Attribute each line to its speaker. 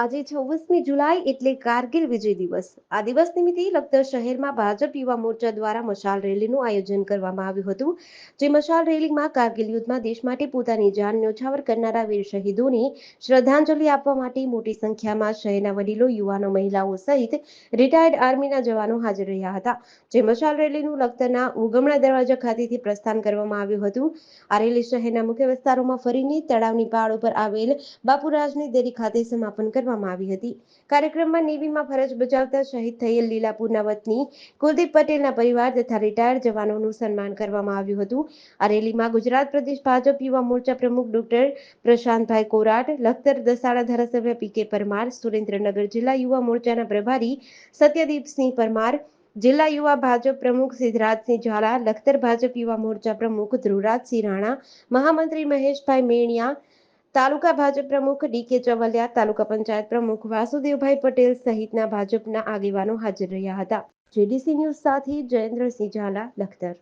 Speaker 1: આજે છવ્વીસમી જુલાઈ એટલે કારગિલ વિજય દિવસ. આ દિવસ નિમિત્તે લખતર શહેરમાં ભાજપ યુવા મોરચા દ્વારા મશાલ રેલીનું આયોજન કરવામાં આવ્યું હતું, જે મશાલ રેલીમાં કારગિલ યુદ્ધમાં દેશ માટે પોતાની જાન ન્યોછાવર કરનારા વીર શહીદોને શ્રદ્ધાંજલિ આપવા માટે મોટી સંખ્યામાં શહેરના વડીલો, યુવાનો, મહિલાઓ સહિત રિટાયર્ડ આર્મીના જવાનો હાજર રહ્યા હતા. જે મશાલ રેલીનું લખતરના ઉગમણા દરવાજા ખાતેથી પ્રસ્થાન કરવામાં આવ્યું હતું. આ રેલી શહેરના મુખ્ય વિસ્તારોમાં ફરીને તળાવની પાળ ઉપર આવેલ બાપુરાજની દેરી ખાતે સમાપન કરવામાં આવી હતી. કાર્યક્રમમાં નેવીમાં ફરજ બજાવતા શહીદ થયેલ લીલાપુરના વતની કુલદીપ પટેલના પરિવાર તથા રિટાયર્ડ જવાનોનું સન્માન કરવામાં આવ્યું હતું. આ રેલીમાં ગુજરાત પ્રદેશ ભાજપ યુવા મોરચા પ્રમુખ ડોક્ટર પ્રશાંતભાઈ કોરાટ, લખતર દસાડા ધારાસભ્ય પી કે પરમાર, સુરેન્દ્રનગર જિલ્લા યુવા મોરચાના પ્રભારી સત્યદીપસિંહ પરમાર, જિલ્લા યુવા ભાજપ પ્રમુખ સિદ્ધરાજસિંહ ઝાલા, લખતર ભાજપ યુવા મોરચા પ્રમુખ ધ્રુવરાજસિંહ રાણા, મહામંત્રી મહેશભાઈ મેણિયા તાલુકા ભાજપ પ્રમુખ ડી કે ચવલિયા, તાલુકા પંચાયત પ્રમુખ વાસુદેવભાઈ પટેલ સહિતના ભાજપના આગેવાનો હાજર રહ્યા હતા. જેડીસી ન્યૂઝ સાથે જયેન્દ્રસિંહ ઝાલા, લખતર.